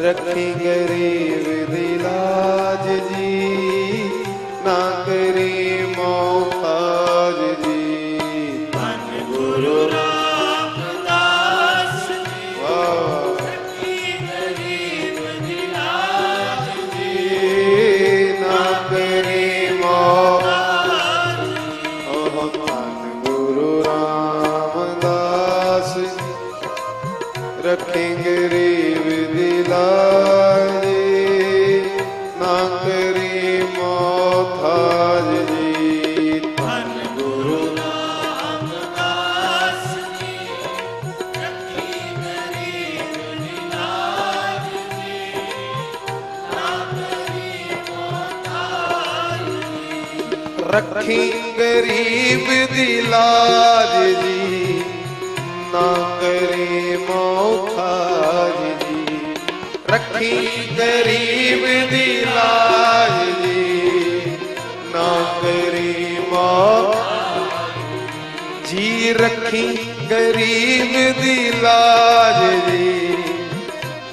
रखी गरीब दिलाज जी। ਰੱਖੀ ਗਰੀਬ ਦੀ ਲਾਜ ਜੀ, ਨਾ ਕਰੇ ਮੌਖਾਜ ਜੀ। ਰੱਖੀ ਗਰੀਬ ਦੀ ਲਾਜ ਜੀ, ਨਾ ਕਰੇ ਮੌਖਾਜ ਜੀ। ਰੱਖੀ ਗਰੀਬ ਦੀ ਲਾਜ ਜੀ,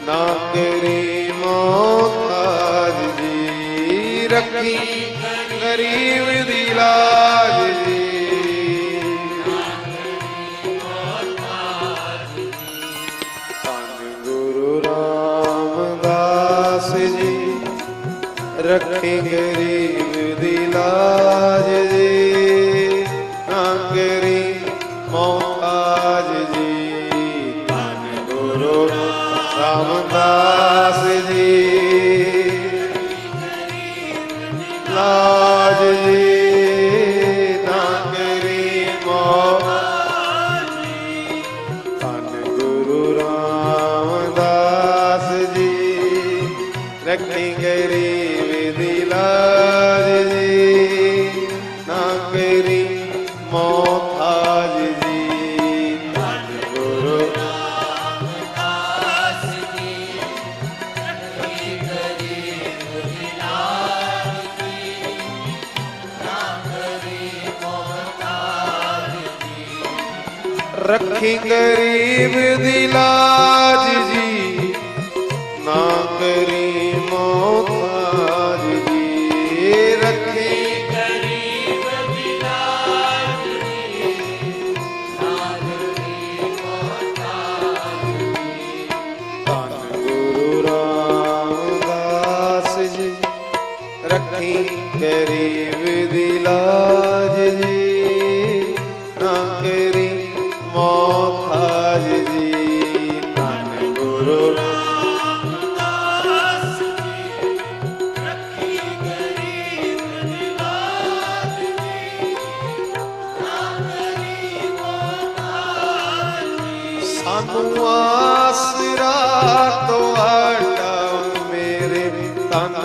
ਨਾ ਕਰੇ ਮੌਖਾਜ ਜੀ। ਰੱਖੀ ਗਰੀਬ Love.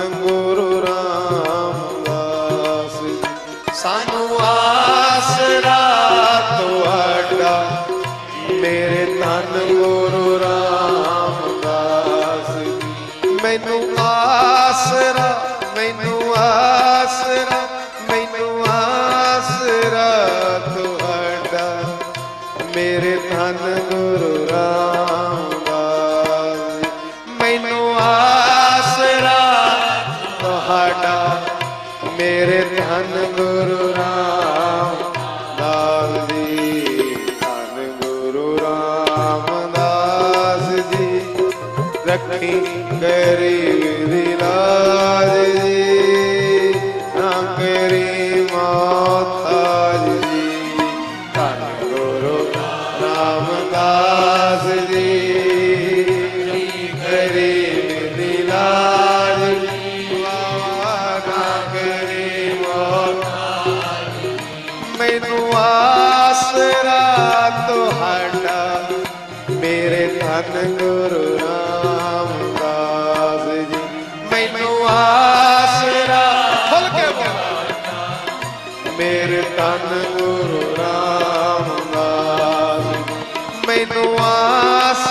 நாளும் ਰੱਖੀ ਕਰੇ ਵਿਰਾਜ ਮੈਨੂੰ ਆਸ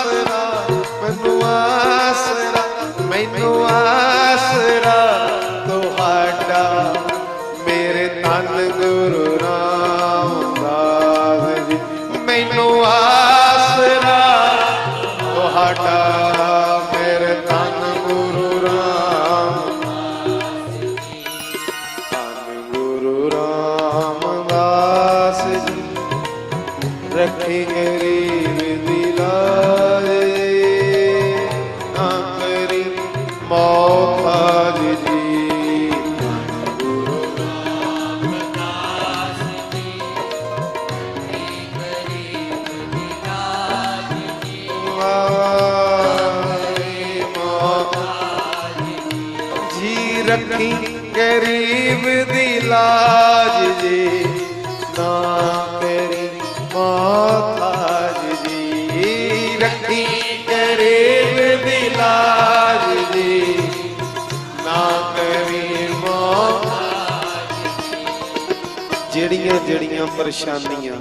ਪਰੇਸ਼ਾਨੀਆਂ।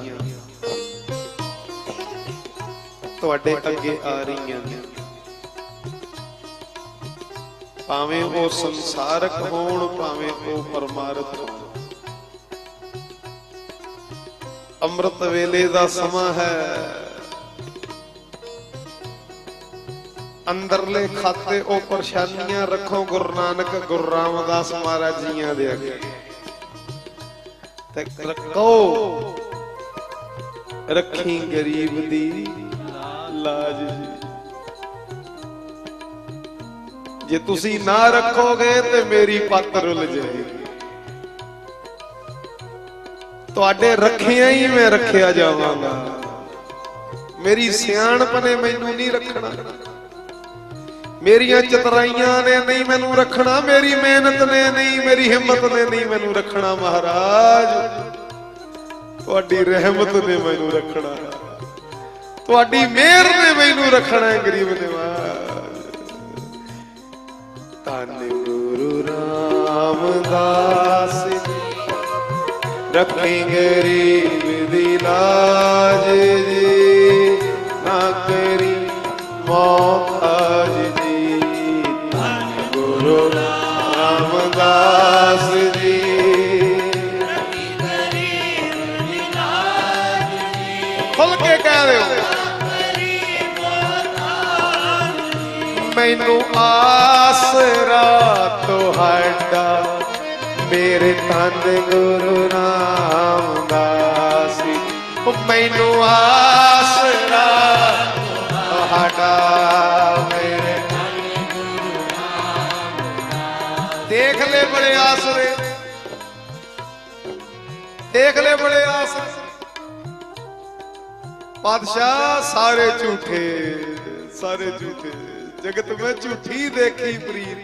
ਤੁਹਾਡੇ ਅੱਗੇ ਆ ਰਹੀਆਂ ਨੇ। ਭਾਵੇਂ ਉਹ ਸੰਸਾਰਕ ਹੋਣ, ਭਾਵੇਂ ਉਹ ਪਰਮਾਰਥ ਹੋਣ। ਅੰਮ੍ਰਿਤ ਵੇਲੇ ਦਾ ਸਮਾਂ ਹੈ। ਅੰਦਰਲੇ ਖਾਤੇ ਉਹ ਪਰੇਸ਼ਾਨੀਆਂ ਰੱਖੋ, ਗੁਰੂ ਨਾਨਕ, ਗੁਰੂ ਰਾਮਦਾਸ ਮਹਾਰਾਜ ਜੀਆਂ ਦੇ ਅੱਗੇ। ਤੇ ਰੱਖੋ। ਰੱਖੀ ਗਰੀਬ ਦੀ ਲਾਜ ਜੀ। ਜੇ ਤੁਸੀਂ ਨਾ ਰੱਖੋਗੇ ਤੇ ਮੇਰੀ ਪੱਤ ਰੁੱਲ ਜਾਏਗੀ। ਤੁਹਾਡੇ ਰੱਖਿਆ ਹੀ ਮੈਂ ਰੱਖਿਆ ਜਾਵਾਂਗਾ। ਮੇਰੀ ਸਿਆਣਪ ਨੇ ਮੈਨੂੰ ਨਹੀਂ ਰੱਖਣਾ। ਮੇਰੀਆਂ ਚਤਰਾਈਆਂ ਨੇ ਨਹੀਂ ਮੈਨੂੰ ਰੱਖਣਾ, ਮੇਰੀ ਮਿਹਨਤ ਨੇ ਨਹੀਂ, ਮੇਰੀ ਹਿੰਮਤ ਨੇ ਨਹੀਂ ਮੈਨੂੰ ਰੱਖਣਾ ਮਹਾਰਾਜ। ਤੁਹਾਡੀ ਰਹਿਮਤ ਨੇ ਮੈਨੂੰ ਰੱਖਣਾ। ਤੁਹਾਡੀ ਮਿਹਰ ਨੇ ਮੈਨੂੰ ਰੱਖਣਾ ਗਰੀਬ ਨਿਵਾਜ। ਧੰਨ ਗੁਰੂ ਰਾਮਦਾਸ ਰੱਖੀ ਗਰੀਬ ਦੀ ਲਾਜ ਜੀ। ਨਾ ਕਰੀ ਮੌਤਾਜ ਜੀ। ਰਾਮਦਾਸ ਜੀ। ਖੁੱਲ ਕੇ ਕਹਿ ਦਿਓ। ਮੈਨੂੰ ਆਸਰਾ ਤੁਹਾਡਾ, ਮੇਰੇ ਤਨ ਗੁਰੂ ਰਾਮਦਾਸ ਦਾਸੀ ਮੈਨੂੰ ਆਸਰਾ ਤੁਹਾਡਾ ਦੇਖ ਲੈ ਬੜੇ ਆਸਰੇ। ਦੇਖ ਲੈ ਬੜੇ ਆਸਰੇ। ਪਾਤਸ਼ਾਹ ਸਾਰੇ ਝੂਠੇ ਸਾਰੇ ਝੂਠੇ। ਜਗਤ ਮੈਂ ਝੂਠੀ ਦੇਖੀ ਪ੍ਰੀਤ।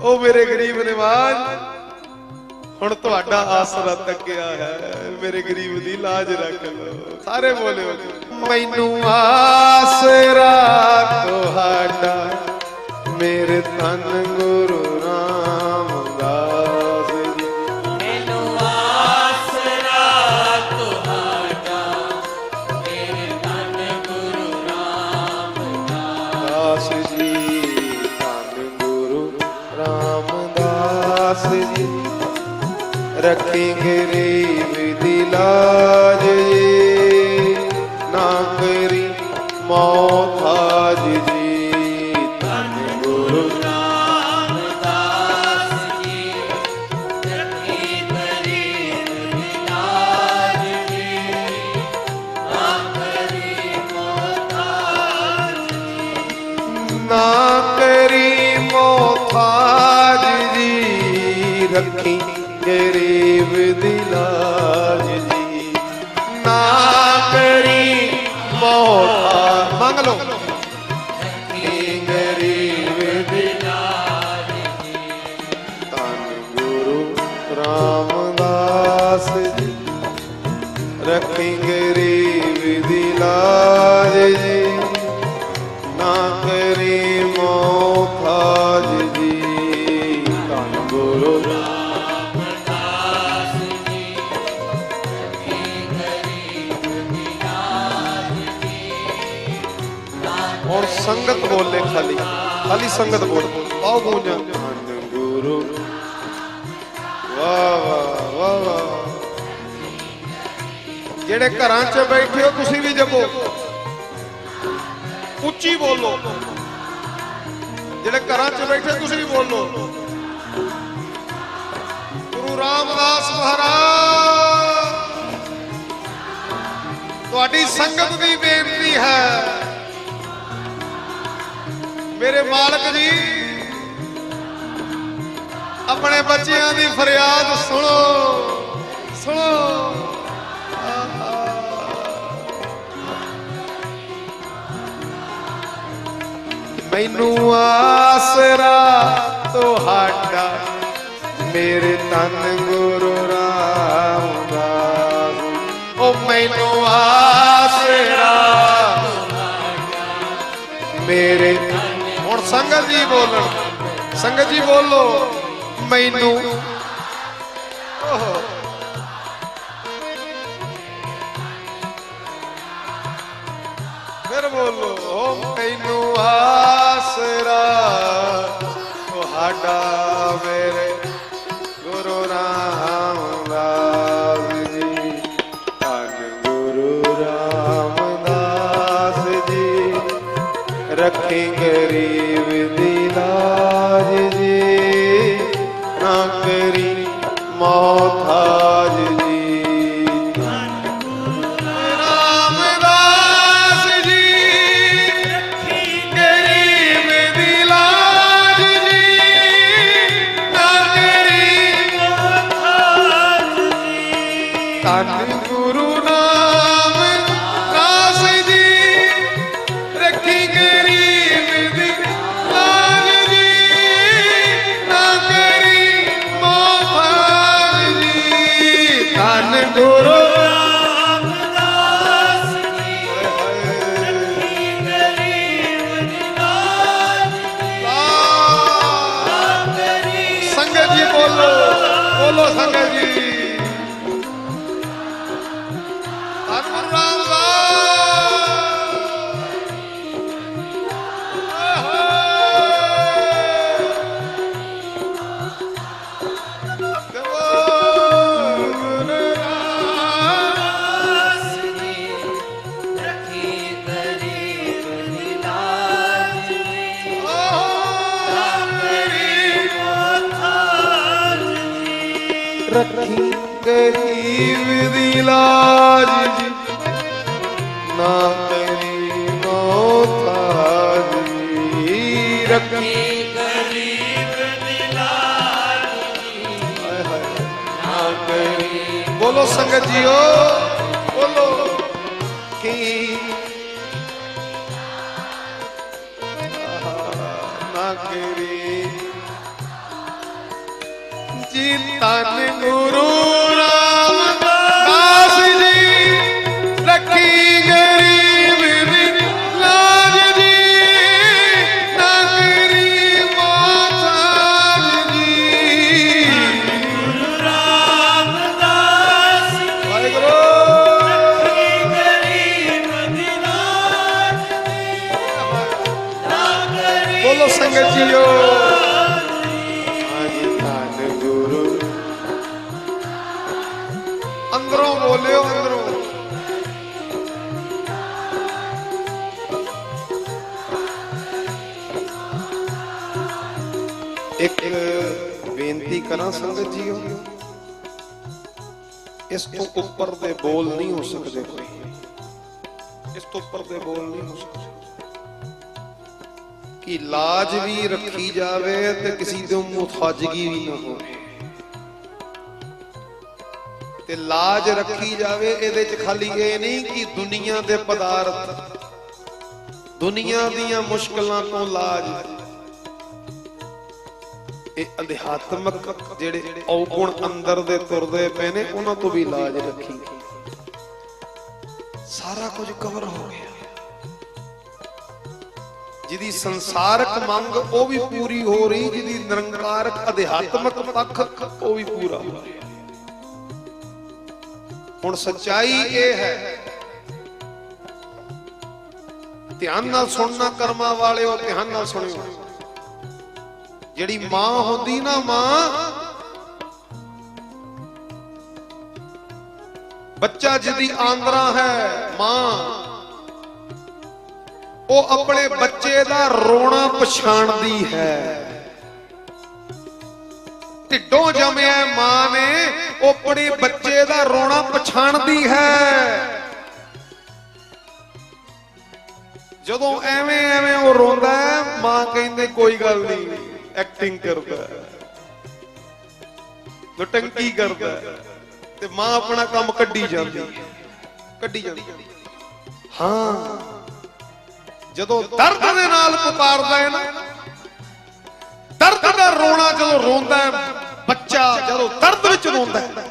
ਉਹ ਮੇਰੇ ਗਰੀਬ ਨਿਵਾਜ, ਹੁਣ ਤੁਹਾਡਾ ਆਸਰਾ ਤੱਕਿਆ ਹੈ। ਮੇਰੇ ਗਰੀਬ ਦੀ ਲਾਜ ਰੱਖ ਲਓ। ਸਾਰੇ ਬੋਲਿਓ, ਮੈਨੂੰ ਆਸਰਾ ਤੁਹਾਡਾ, ਮੇਰੇ ਤਨ ਗੁਰੂ ਰੱਖੀ ਗਰੀਬ ਦੀ ਲਾਜ ਰਾਮਦਾਸ ਜੀ। ਰੱਖੀ ਗਰੀਬ ਦੀ ਲਾਜ ਜੀ। ਨਾ ਕਰੀ ਮੋਖਾਜ ਜੀ। ਧੰਨ ਗੁਰੂ ਰਾਮਦਾਸ ਜੀ ਰੱਖੀ ਗਰੀਬ ਨਿਲਾਜ ਜੀ ਹੁਣ ਸੰਗਤ ਬੋਲੇ ਖਾਲੀ। ਖਾਲੀ ਸੰਗਤ ਬੋਲ। ਪਾਉ ਗੂੰਜਾਂ। ਜਿਹੜੇ ਘਰਾਂ 'ਚ ਬੈਠੇ ਹੋ, ਤੁਸੀਂ ਵੀ ਜਪੋ। ਉੱਚੀ ਬੋਲੋ। ਜਿਹੜੇ ਘਰਾਂ 'ਚ ਬੈਠੇ ਤੁਸੀਂ ਵੀ ਬੋਲੋ। ਗੁਰੂ ਰਾਮਦਾਸ ਮਹਾਰਾਜ, ਤੁਹਾਡੀ ਸੰਗਤ ਦੀ ਬੇਨਤੀ ਹੈ। ਮੇਰੇ ਮਾਲਕ ਜੀ, ਆਪਣੇ ਬੱਚਿਆਂ ਦੀ ਫਰਿਆਦ ਸੁਣੋ। ਸੁਣੋ। ਮੈਨੂੰ ਆਸਰਾ ਤੁਹਾਡਾ, ਮੇਰੇ ਤਨ ਗੁਰੂ ਰਾਮਦਾਸ। ਉਹ ਮੈਨੂੰ ਆਸਰਾ ਮੇਰੇ ਹੁਣ ਸੰਗਤ ਜੀ ਬੋਲਣ, ਸੰਗਤ ਜੀ ਬੋਲੋ, ਮੈਨੂੰ ਓਹੋ। ਫਿਰ ਬੋਲੋ ਓ ਬੋਲੋ ਸੰਗਤ बोलो संगत जी गुरु। ਉੱਪਰ ਦੇ ਬੋਲ ਨਹੀਂ ਹੋ ਸਕਦੇ ਕੋਈ। ਇਸ ਤੋਂ ਉੱਪਰ ਦੇ ਬੋਲ ਨਹੀਂ ਹੋ ਸਕਦੇ। ਕਿ ਲਾਜ ਵੀ ਰੱਖੀ ਜਾਵੇ ਤੇ ਕਿਸੇ ਤੋਂ ਮੁਤਾਜਗੀ ਵੀ ਨਾ ਹੋਵੇ। ਤੇ ਲਾਜ ਰੱਖੀ ਜਾਵੇ, ਇਹਦੇ ਚ ਖਾਲੀ ਇਹ ਨਹੀਂ ਕਿ ਦੁਨੀਆ ਦੇ ਪਦਾਰਥ, ਦੁਨੀਆ ਦੀਆਂ ਮੁਸ਼ਕਲਾਂ ਤੋਂ ਲਾਜ। ਇਹ ਅਧਿਆਤਮਕ ਜਿਹੜੇ ਔਗੁਣ ਅੰਦਰ ਦੇ ਤੁਰਦੇ ਪਏ ਨੇ, ਉਹਨਾਂ ਤੋਂ ਵੀ ਲਾਜ ਰੱਖੀ। ਸਾਰਾ ਕੁਝ ਕਵਰ ਹੋ ਗਿਆ। ਜਿਹਦੀ ਸੰਸਾਰਕ ਮੰਗ ਉਹ ਵੀ ਪੂਰੀ ਹੋ ਰਹੀ, ਜਿਹਦੀ ਨਿਰੰਕਾਰਕ ਅਧਿਆਤਮਕ ਪੱਖ ਉਹ ਵੀ ਪੂਰਾ ਹੋ ਰਿਹਾ। ਹੁਣ ਸੱਚਾਈ ਇਹ ਹੈ, ਧਿਆਨ ਨਾਲ ਸੁਣਨਾ ਕਰਮਾਂ ਵਾਲਿਓ, ਧਿਆਨ ਨਾਲ ਸੁਣਿਓ। ਜਿਹੜੀ ਮਾਂ ਹੁੰਦੀ ਨਾ ਮਾਂ, ਬੱਚਾ ਜਿਹਦੀ ਆਂਦਰਾ ਹੈ ਮਾਂ, ਉਹ ਆਪਣੇ ਬੱਚੇ ਦਾ ਰੋਣਾ ਪਛਾਣਦੀ ਹੈ। ਢਿੱਡੋਂ ਜੰਮਿਆ ਮਾਂ ਨੇ, ਉਹ ਆਪਣੇ ਬੱਚੇ ਦਾ ਰੋਣਾ ਪਛਾਣਦੀ ਹੈ। ਜਦੋਂ ਐਵੇਂ ਐਵੇਂ ਉਹ ਰੋਂਦਾ ਮਾਂ ਕਹਿੰਦੇ, ਕੋਈ ਗੱਲ ਨਹੀਂ। ਐਕਟਿੰਗ ਕਰਦਾ ਹੈ। ਕਰਦਾ ਤੇ ਮਾਂ ਆਪਣਾ ਕੰਮ ਕੱਢੀ ਜਾਂਦੀ ਕੱਢੀ ਜਾਂਦੀ ਹਾਂ। ਜਦੋਂ ਦਰਦ ਦੇ ਨਾਲ ਪੁਕਾਰਦਾ ਹੈ ਨਾ, ਦਰਦ ਦਾ ਰੋਣਾ ਜਦੋਂ ਰੋਂਦਾ ਹੈ, ਬੱਚਾ ਜਦੋਂ ਦਰਦ ਵਿੱਚ ਰੋਂਦਾ ਹੈ,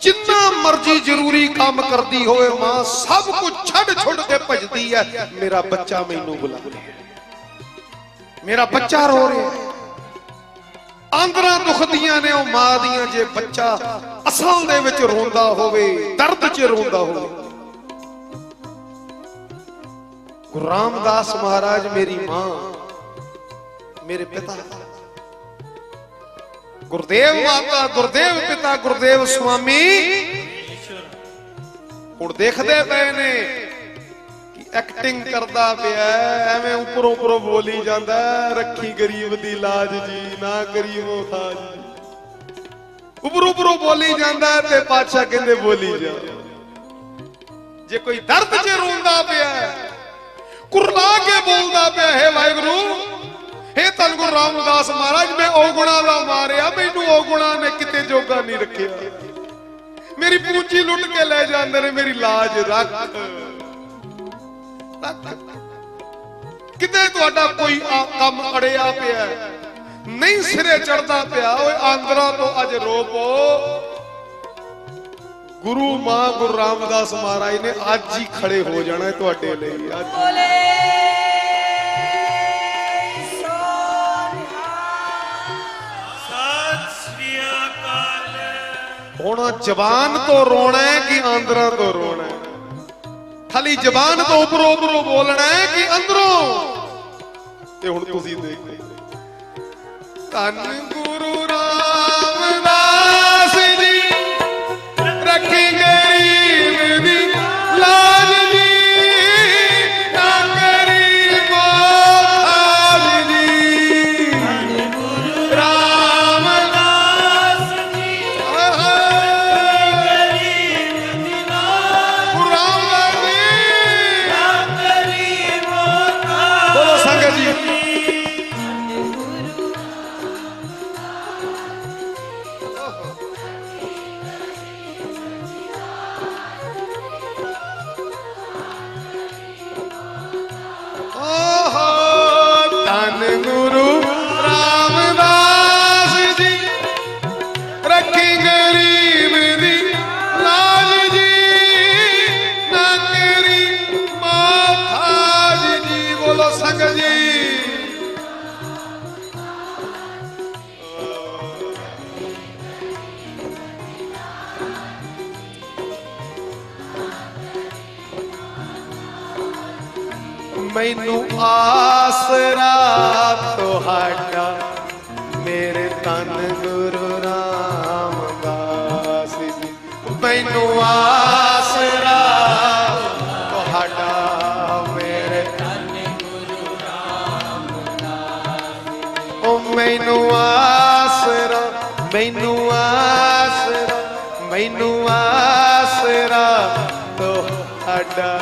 ਜਿੰਨਾ ਮਰਜ਼ੀ ਜ਼ਰੂਰੀ ਕੰਮ ਕਰਦੀ ਹੋਵੇ, ਮਾਂ ਸਭ ਕੁਝ ਛੱਡ ਛੁੱਟ ਕੇ ਭਜਦੀ ਹੈ, ਮੇਰਾ ਬੱਚਾ ਮੈਨੂੰ ਬੁਲਾ ਰਿਹਾ ਮੇਰਾ ਬੱਚਾ ਰੋ ਰਿਹਾ ਆਂਦਰਾਂ ਦੁਖਦੀਆਂ ਨੇ, ਉਹ ਮਾਂ ਦੀਆਂ ਜੇ ਬੱਚਾ ਅਸਲ ਦੇ ਵਿੱਚ ਰੋਂਦਾ ਹੋਵੇ, ਦਰਦ 'ਚ ਰੋਂਦਾ ਹੋਵੇ। ਗੁਰੂ ਰਾਮਦਾਸ ਮਹਾਰਾਜ ਮੇਰੀ ਮਾਂ, ਮੇਰੇ ਪਿਤਾ। ਗੁਰਦੇਵ ਮਾਤਾ, ਗੁਰਦੇਵ ਪਿਤਾ, ਗੁਰਦੇਵ ਸੁਆਮੀ। ਹੁਣ ਦੇਖਦੇ ਪਏ ਨੇ ਐਕਟਿੰਗ ਕਰਦਾ ਪਿਆ ਹੈ, ਐਵੇਂ ਉੱਪਰੋਂ ਉੱਪਰੋਂ ਬੋਲੀ ਜਾਂਦਾ ਹੈ, ਰੱਖੀ ਗਰੀਬ ਦੀ ਲਾਜ ਜੀ ਨਾ ਗਰੀਬੋ ਖਾਜ ਉੱਪਰੋਂ ਉੱਪਰੋਂ ਬੋਲੀ ਜਾਂਦਾ ਤੇ ਪਾਤਸ਼ਾਹ ਕਹਿੰਦੇ ਬੋਲੀ ਜਾ। ਜੇ ਕੋਈ ਦਰਦ 'ਚ ਰੋਂਦਾ ਪਿਆ ਕੁਰਲਾ ਕੇ ਬੋਲਦਾ ਪਿਆ ਹੈ ਵਾਹਿਗੁਰੂ ਹੇ ਧੰਨ ਗੁਰੂ ਰਾਮਦਾਸ ਮਹਾਰਾਜ ਮੈਂ ਔਗੁਣਾ ਦਾ ਮਾਰਿਆ ਮੈਨੂੰ ਔਗੁਣਾ ਨੇ ਕਿਤੇ ਜੋਗਾ ਨਹੀਂ ਰੱਖਿਆ। ਮੇਰੀ ਪੂੰਜੀ ਲੁੱਟ ਕੇ ਲੈ ਜਾਂਦੇ ਨੇ ਮੇਰੀ ਲਾਜ ਰੱਖ। ਕਿਤੇ ਤੁਹਾਡਾ ਕੋਈ ਕੰਮ ਅੜਿਆ ਪਿਆ ਨਹੀਂ ਸਿਰੇ ਚੜਦਾ ਪਿਆ। ਓਏ ਆਂਦਰਾਂ ਤੋਂ ਅੱਜ ਰੋਪੋ ਗੁਰੂ ਮਾਂ ਗੁਰੂ ਰਾਮਦਾਸ ਮਹਾਰਾਜ ਨੇ ਅੱਜ ਹੀ ਖੜੇ ਹੋ ਜਾਣਾ ਹੈ ਤੁਹਾਡੇ ਲਈ। ਅੱਜ ਬੋਲੇ ਸੋਨਿਹਾ ਸਤਿ ਸ੍ਰੀ ਅਕਾਲ। ਹੁਣ ਜ਼ਬਾਨ ਤੋਂ ਰੋਣਾ ਹੈ ਕਿ ਆਂਦਰਾਂ ਤੋਂ ਰੋਣਾ ਖਾਲੀ ਜ਼ਬਾਨ ਤੋਂ ਉੱਪਰੋਂ ਉੱਪਰੋਂ ਬੋਲਣਾ ਹੈ ਕਿ ਅੰਦਰੋਂ? ਤੇ ਹੁਣ ਤੁਸੀਂ ਦੇਖੋ ਧੰਨ ਗੁਰੂ ਮੈਨੂੰ ਆਸਰਾ ਤੁਹਾਡਾ, ਮੇਰੇ ਤਨ ਗੁਰੂ ਰਾਮਦਾਸ ਜੀ। ਮੈਨੂੰ ਆਸਰਾ ਤੁਹਾਡਾ, ਮੇਰੇ ਤਨ ਗੁਰੂ ਰਾਮਦਾਸ ਉਹ ਮੈਨੂੰ ਆਸਰਾ ਮੈਨੂੰ ਆਸਰਾ ਮੈਨੂੰ ਆਸਰਾ ਤੁਹਾਡਾ।